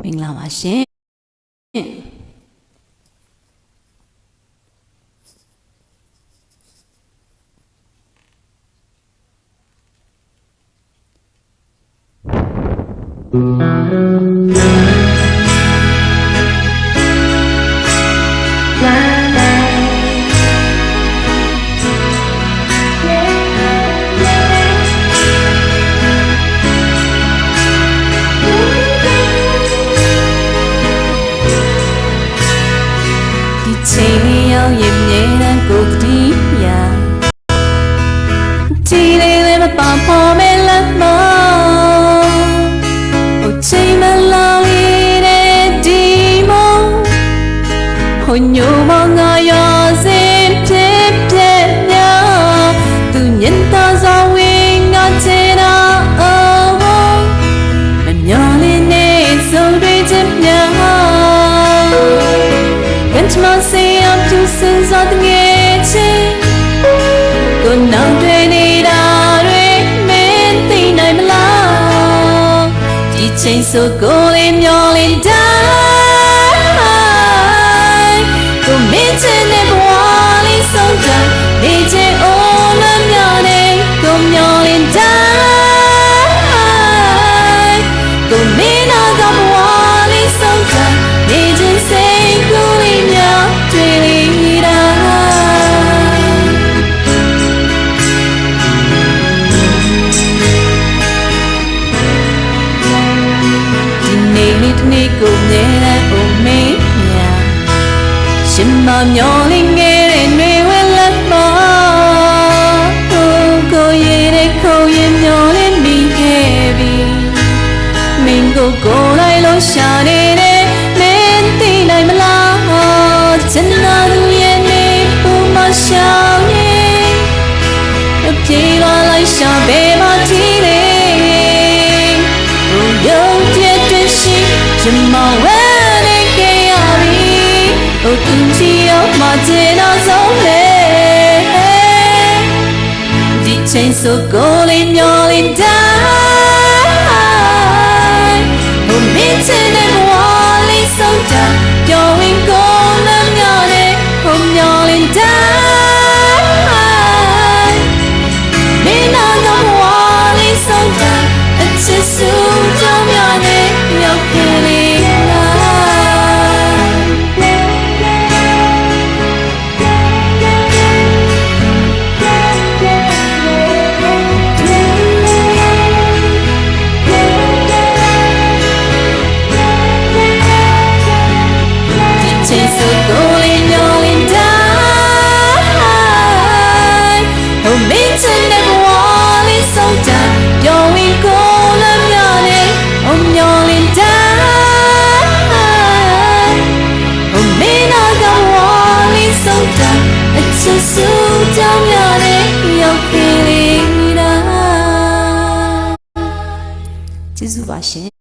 明了，阿信。 ချမစေအောင်သူစင်စားတဲ့ငယ်ချေကိုနောက်တွေ့နေတာတွေမင်းသိနိုင်မလားဒီချိန်ဆိုကိုယ်လေးမျောလင်းတာ မှမျောလင်းခဲ့တဲ့နှွေဝဲလက်မှာကိုကိုရဲ့တဲ့ခုံရင်မျောလင်းမိခဲ့ပြီမင်းကိုကိုလိုက်လို့ရှာ ကျေတော့ဆုံးလေဒီချိန်ဆိုကိုလေးမျောလေးတိုင်း ကျေးဇူးပါရှင်